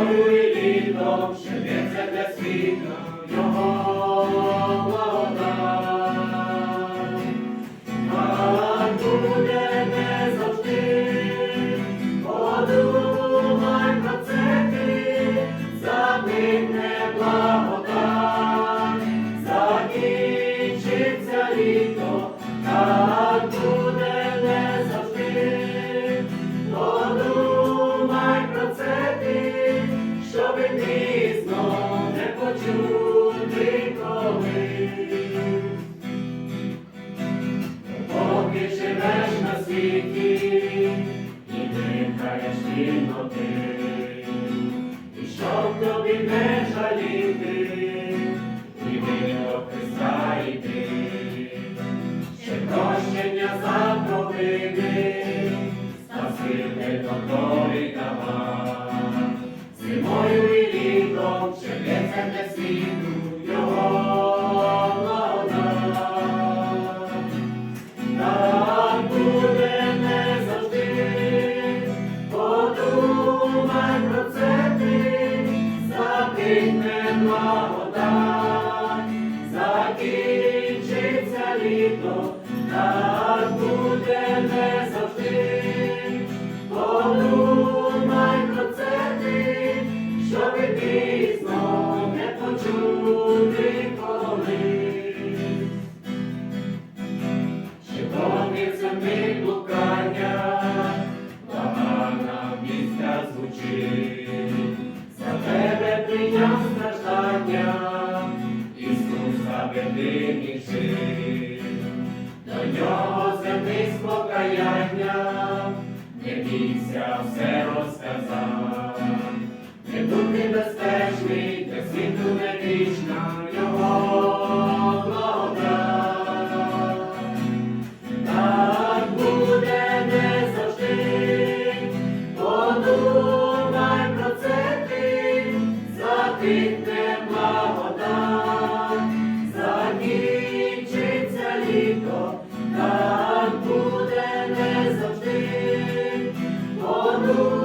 Горою і літом, щепиться для світу. Світі і дихаєш вільноти, і щоб тобі не жаліти, і ви до Христа ще прощення за провини, спасибі готові давати. Закінчиться літо, так буде не завжди, подумай про це ти, щоби пізно не почути колись. Ще повниться ми блукання, благана місця звучить, за тебе прийняв страждання, Веди жив, до нього земний спокаяння, не бійся, все розказав, подумай